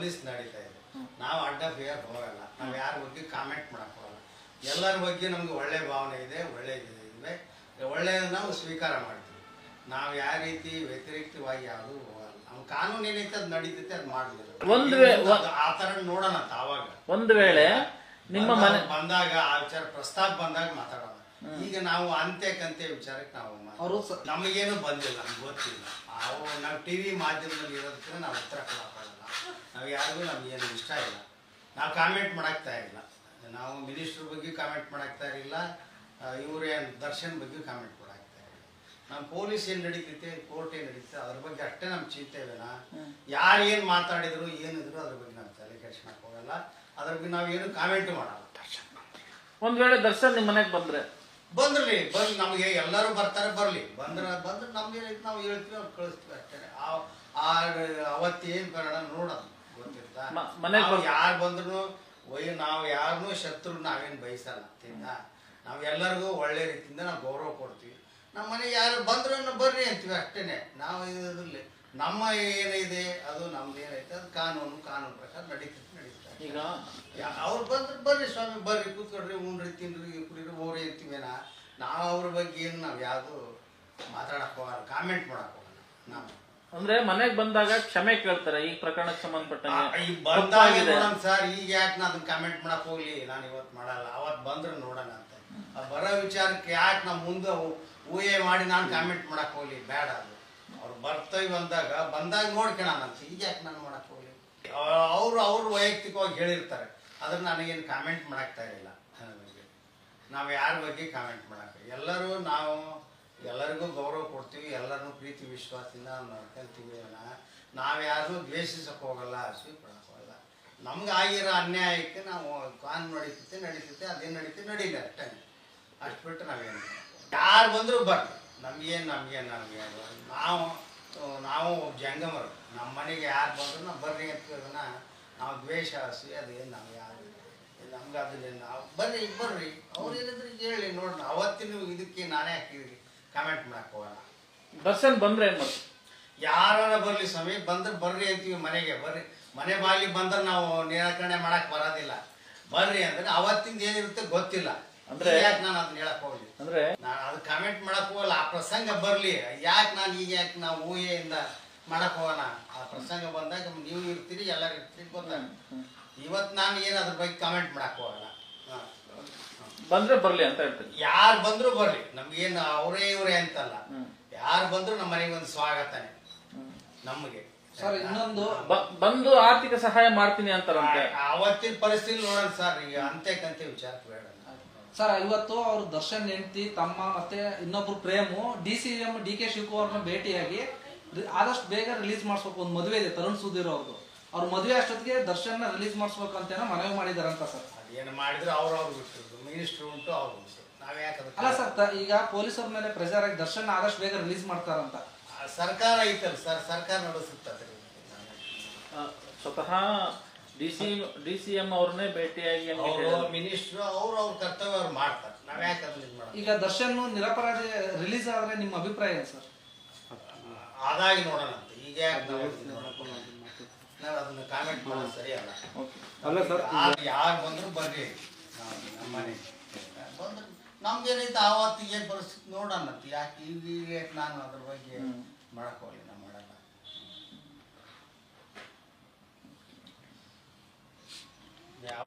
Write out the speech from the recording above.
Police ನಡೀತಾ ಇದೆ. ನಾವು ಅಡ್ಡ ಫಿಯರ್ ಹೋಗಲ್ಲ. ನಾವು ಯಾರ ಬಗ್ಗೆ ಕಾಮೆಂಟ್ ಮಾಡಕ್ ಹೋಗಲ್ಲ. ಎಲ್ಲರ ಬಗ್ಗೆ ನಮ್ಗೆ ಒಳ್ಳೆ ಭಾವನೆ ಇದೆ ಒಳ್ಳೆ ಇದೆ ಒಳ್ಳೆಯದನ್ನ ನಾವು ಸ್ವೀಕಾರ ಮಾಡ್ತೀವಿ. ನಾವು ಯಾವ ರೀತಿ ವ್ಯತಿರಿಕ್ತವಾಗಿ ಯಾವುದು ಹೋಗಲ್ಲ. ನಮ್ಮ ಕಾನೂನು ಏನೈತೆ ಅದು ನಡೀತೈತೆ ಅದು ವೇ- ಆ ಥರ ನೋಡೋಣ ಅಂತ ಆವಾಗ ಒಂದು ವೇಳೆ ನಿಮ್ಮ ಮನೆ ಬಂದಾಗ- ಬಂದಾಗ ಆ ವಿಚಾರ ಪ್ರಸ್ತಾಪ ಬಂದಾಗ ಮಾತಾಡೋಣ. ಈಗ ನಾವು ಅಂತ್ಯಕ್ಕಂತೆ ವಿಚಾರಕ್ಕೆ ನಾವು ಅವರು ಸ- ನಮಗೇನು ಬಂದಿಲ್ಲ ನಮ್ಗೆ ಗೊತ್ತಿಲ್ಲ. ನಾವು ನಾವು ಟಿ ವಿ ಮಾಧ್ಯಮದಲ್ಲಿ ಇರೋದಕ್ಕೆ ನಾವು ಉತ್ತರ ಕೊಡೋಕ್ಕಾಗಲ್ಲ ನಾವು ಯಾರಿಗೂ ನಮಗೇನು ಇಷ್ಟ ಇಲ್ಲ. ನಾವು ಕಾಮೆಂಟ್ ಮಾಡಾಕ್ತಾ ಇಲ್ಲ. ನಾವು ಮಿನಿಸ್ಟ್ರ್ ಬಗ್ಗೆ ಕಾಮೆಂಟ್ ಮಾಡಾಕ್ತಾ ಇರಲಿಲ್ಲ. ಇವರೇ ದರ್ಶನ್ ಬಗ್ಗೆ ಕಾಮೆಂಟ್ ಮಾಡಾಕ್ತಾ ಇಲ್ಲ ನಮ್ಮ ಪೊಲೀಸ್ ಏನು ನಡೀತೈತೆ ಕೋರ್ಟ್ ಏನು ನಡೀತೈತೆ ಅದ್ರ ಬಗ್ಗೆ ಅಷ್ಟೇ ನಮ್ಮ ಚಿಂತೆ ಇಲ್ಲ ಯಾರು ಏನು ಮಾತಾಡಿದ್ರು ಏನಿದ್ರು ಅದ್ರ ಬಗ್ಗೆ ನಾವು ತಲೆ ಕೆಡ್ಸ್ಕೊಳಕ್ ಹೋಗಲ್ಲ. ಅದ್ರ ಬಗ್ಗೆ ನಾವು ಏನು ಕಾಮೆಂಟ್ ಮಾಡಲ್ಲ. ಒಂದು ವೇಳೆ ದರ್ಶನ್ ನಿಮ್ಮ ಮನೆಗೆ ಬಂದ್ರೆ ಬಂದ್ರಲಿ ಬಂದ್ ನಮಗೆ ಎಲ್ಲರೂ ಬರ್ತಾರೆ ಬರ್ಲಿ. ಬಂದ್ರ ಬಂದ್ರೆ ನಮ್ಗೆ ನಾವು ಹೇಳ್ತೀವಿ ಅವ್ರು ಕಳಿಸ್ತೀವಿ ಅಷ್ಟೇ ಆ ಆ ಅವತ್ತು ಏನು ಕನ್ನಡ ನೋಡೋದು ಗೊತ್ತಿರ್ತಾ ಮನೆಗ್ ಯಾರು ಬಂದ್ರು ಒಯ್ ನಾವು ಯಾರನ್ನೂ ಶತ್ರು ನಾವೇನು ಬಯಸಲ್ಲ ತಿಂದ ನಾವು ಎಲ್ಲರಿಗೂ ಒಳ್ಳೆ ರೀತಿಯಿಂದ ನಾವು ಗೌರವ ಕೊಡ್ತೀವಿ. ನಮ್ಮ ಮನೆ ಯಾರು ಬಂದ್ರು ಬರ್ರಿ ಅಂತೀವಿ ಅಷ್ಟೇನೆ. ನಾವು ಇದ್ರಲ್ಲಿ ನಮ್ಮ ಏನಿದೆ ಅದು ನಮ್ದು ಏನೈತೆ ಅದು ಕಾನೂನು ಕಾನೂನು ಪ್ರಕಾರ ನಡೀತಿತ್ತು ನಡೀತದೆ ಈಗ ಅವ್ರು ಬಂದ್ರೆ ಬರ್ರಿ ಸ್ವಾಮಿ ಬರ್ರಿ ಕೂತ್ಕೊಡ್ರಿ ಉಂಡ್ರಿ ತಿನ್ರಿ ಕುಡಿರಿ ಹೋಗ್ರಿ ಅಂತೀವೇನ? ನಾವು ಅವ್ರ ಬಗ್ಗೆ ಏನು ನಾವು ಯಾವುದು ಮಾತಾಡಕ್ಕೆ ಹೋಗಲ್ಲ ಕಾಮೆಂಟ್ ಮಾಡಕ್ಕೆ ಹೋಗಲ್ಲ ನಾವು. ಅಂದ್ರೆ ಮನೆಗೆ ಬಂದಾಗ ಕ್ಷಮೆ ಕೇಳ್ತಾರೆ ಈ ಪ್ರಕರಣಕ್ಕೆ ಸಂಬಂಧಪಟ್ಟಂಗೆ ಈ ಬಂದಾಗ ತಪ್ಪಾಗಿದೆ. ಸರ್ ಈಗ ಯಾಕೆ ನಾನು ಅದನ್ನ ಕಾಮೆಂಟ್ ಮಾಡಕ್ ಹೋಗ್ಲಿ? ನಾನು ಇವತ್ತು ಮಾಡಲ್ಲ ಅವತ್ತು ಬಂದ್ರೆ ನೋಡೋಣ ಅಂತ. ಆ ಬರೋ ವಿಚಾರಕ್ಕೆ ಯಾಕೆ ನಾವು ಮುಂದೆ ಊಹೆ ಮಾಡಿ ನಾನು ಕಾಮೆಂಟ್ ಮಾಡಕ್ ಹೋಗ್ಲಿ? ಬೇಡ ಅದು. ಅವ್ರು ಬರ್ತೀವಿ ಬಂದಾಗ ಬಂದಾಗ ನೋಡ್ಕೊಳ ಅಂತ. ಈಗ ಯಾಕೆ ನಾನು ಮಾಡಕ್ ಹೋಗ್ಲಿ? ಅವರು ಅವ್ರು ವೈಯಕ್ತಿಕವಾಗಿ ಹೇಳಿರ್ತಾರೆ. ಆದ್ರೆ ನನಗೇನು ಕಾಮೆಂಟ್ ಮಾಡಾಕ್ತಾ ನನಗೆ ನಾವು ಯಾರ ಬಗ್ಗೆ ಕಾಮೆಂಟ್ ಮಾಡಕ್ಕೆ ಎಲ್ಲರೂ ನಾವು ಎಲ್ಲರಿಗೂ ಗೌರವ ಕೊಡ್ತೀವಿ. ಎಲ್ಲರನ್ನೂ ಪ್ರೀತಿ, ವಿಶ್ವಾಸದಿಂದ ನಡ್ಕೊಂತೀವಿ ನಾವು ಯಾರು ದ್ವೇಷಿಸಕ್ಕೆ ಹೋಗಲ್ಲ ಪಡಕ್ಕೆ ಹೋಗಲ್ಲ. ನಮ್ಗೆ ಆಗಿರೋ ಅನ್ಯಾಯಕ್ಕೆ ನಾವು ಕಾನ್ ನಡೀತೈತೆ ನಡೀತೈತೆ, ಅದೇನು ನಡೀತೈತೆ, ನಡೀಲಿ ಅಷ್ಟೇ. ಅಷ್ಟು ಬಿಟ್ಟು ನಾವೇನು ಯಾರು ಬಂದರೂ ಬರ್ರಿ ನಮಗೇನು ನಮಗೇನು ನಮಗೆ ನಾವು ನಾವು ಜಂಗಮರು. ನಮ್ಮ ಮನೆಗೆ ಯಾರು ಬಂದ್ರು ನಾವು ಬರ್ರಿ ಅಂತ ಅದನ್ನ ನಾವು ದ್ವೇಷ ಹಸಿ ಅದೇನು ನಾವು ಯಾರು ನಮ್ಗೆ ಅದನ್ನ ನಾವು ಬರ್ರಿ ಬರ್ರಿ. ಅವ್ರು ಏನಿದ್ರೆ ಹೇಳಿ ನೋಡೋಣ ಅವತ್ತಿನ ಇದಕ್ಕೆ ನಾನೇ ಹಾಕಿದ್ರಿ ಕಾಮೆಂಟ್ ಮಾಡಕ್ ಹೋಗೋಣ. ದರ್ಶನ್ ಬಂದ್ರೆ ಏನು ಮಾಡಿ ಯಾರನ್ನ ಬರ್ಲಿ ಸ್ವಾಮಿ ಬಂದ್ರೆ ಬರ್ರಿ ಅಂತೀವಿ ಮನೆಗೆ ಬರ್ರಿ. ಮನೆ ಬಾಗಿಲಿ ಬಂದ್ರೆ ನಾವು ನಿರಾಕರಣೆ ಮಾಡಕ್ ಬರೋದಿಲ್ಲ. ಬರ್ರಿ ಅಂದ್ರೆ ಅವತ್ತಿಂದ ಏನಿರುತ್ತೆ ಗೊತ್ತಿಲ್ಲ. ಅಂದ್ರೆ- ಯಾಕೆ ನಾನು ಅದನ್ನ ಹೇಳಕ್ ಹೋಗ್ಲಿ? ಅಂದ್ರೆ ನಾನು ಅದು ಕಾಮೆಂಟ್ ಮಾಡಕ್ ಹೋಗಲ್ಲ ಆ ಪ್ರಸಂಗ ಬರ್ಲಿ. ಯಾಕೆ ನಾನು ಈಗ ಯಾಕೆ ನಾವು ಊಹೆಯಿಂದ ಮಾಡಕ್ ಹೋಗೋಣ ಆ ಪ್ರಸಂಗ ಬಂದಾಗ ನೀವು ಇರ್ತೀರಿ ಎಲ್ಲರೂ ಇರ್ತೀರಿ ಗೊತ್ತಾಗ ಇವತ್ತು ನಾನು ಏನು ಅದ್ರ ಬಗ್ಗೆ ಕಾಮೆಂಟ್ ಮಾಡಕ್ ಹೋಗಲ್ಲ. ಹಾ. ಬಂದ್ರೆ ಬರ್ಲಿ ಅಂತ ಹೇಳ್ತೀನಿ. ಯಾರು ಬಂದ್ರು ಬರ್ಲಿ. ನಮ್ಗೇನು ಅವರೇ ಇವರೇ ಅಂತಲ್ಲ. ಯಾರು ಬಂದ್ರು ನಮ್ಮ ಮನೆಗೆ ಒಂದು ಸ್ವಾಗತನೇ. ನಮಗೆ. ಸರ್ ಇನ್ನೊಂದು ಬ- ಬಂದು ಆರ್ಥಿಕ ಸಹಾಯ ಮಾಡ್ತೀನಿ ಅಂತಾರಂತೆ. ಆ- ಅವತ್ತಿನ ಪರಿಸ್ಥಿತಿ ನೋಡೋಣ ಸರ್ ಈಗ ಅಂತ್ಯಕ್ಕಂತೆ ವಿಚಾರ ಬೇಡ. ಸರ್ ಇವತ್ತು ಅವರು ದರ್ಶನ್ ಹೆಂಡತಿ ತಮ್ಮ ಮತ್ತೆ ಇನ್ನೊಬ್ರು frame D C M D K ಶಿವಕುಮಾರ್ನ ಭೇಟಿಯಾಗಿ ಆದಷ್ಟು ಬೇಗ ರಿಲೀಸ್ ಮಾಡಿಸ್ಬೇಕು. ಒಂದು ಮದುವೆ ಇದೆ ತರುಣ್ ಸುಧೀರ್ ಅವ್ರದ್ದು ಅವ್ರ ಮದುವೆ ಅಷ್ಟೊತ್ತಿಗೆ ದರ್ಶನ್ ರಿಲೀಸ್ ಮಾಡಿಸ್ಬೇಕು ಅಂತ ಏನೋ ಮನವಿ ಮಾಡಿದಾರಂತ ಸರ್. ಏನು ಮಾಡಿದ್ರು ಅವ್ರು ಅವ್ರು ಬಿಟ್ಟಿದ್ರು ಮಿನಿಸ್ಟ್ರು ಉಂಟು ಅವ್ರು ಉಂಟು ನಾವ್ ಅಲ್ಲ ಸರ್ ತ- ಈಗ ಪೊಲೀಸರ ಮೇಲೆ ಪ್ರೆಷರ್ ಆಗಿ ದರ್ಶನ್ ಆದಷ್ಟು ಬೇಗ ರಿಲೀಸ್ ಮಾಡ್ತಾರಂತ. ಸರ್ಕಾರ ಐತಲ್ಲ ಸರ್ ಸರ್ಕಾರ ನಡೆಸುತ್ತ ಸ್ವತಃ D C D C M ಅವ್ರನ್ನೇ ಭೇಟಿಯಾಗಿ ಅವರು. ಮಿನಿಸ್ಟ್ರು ಅವ್ರು ಅವ್ರ ಕರ್ತವ್ಯ ಅವ್ರು ಮಾಡ್ತಾರೆ. ನಾವ್ ಯಾಕೆ ಅದನ್ನ ಇದ್ ಮಾಡೋದು? ಈಗ ದರ್ಶನ್ ನಿರಪರಾಧಿ ರಿಲೀಸ್ ಆದ್ರೆ ನಿಮ್ಮ ಅಭಿಪ್ರಾಯ ಏನು ಸರ್? ಆದಾಗಿ ನೋಡೋಣ ಅಂತ. ಈಗ ಯಾಕೆ ನಾವು ಅದನ್ನ ಕಾಮೆಂಟ್ ಮಾಡೋದು ಸರಿ ಅಲ್ಲ. ಓಕೆ. ಅಲ್ಲ ಸರ್ ಯಾರು ಬಂದ್ರು ಬರ್ರಿ. ನಾವು ನಮ್ಮ ಮನೆಗೆ ಬಂದ್ರೆ ನಮ್ದೇನೈತೆ ಆವತ್ತು ಏನ್ ಪರಿಸ್ಥಿತಿ ನೋಡೋಣ ಯಾಕೆ ಈಗ ಈಗ ನಾನು ಅದ್ರ ಬಗ್ಗೆ ಮಾಡಕ್ ಹೋಗ್ಲಿ Yeah.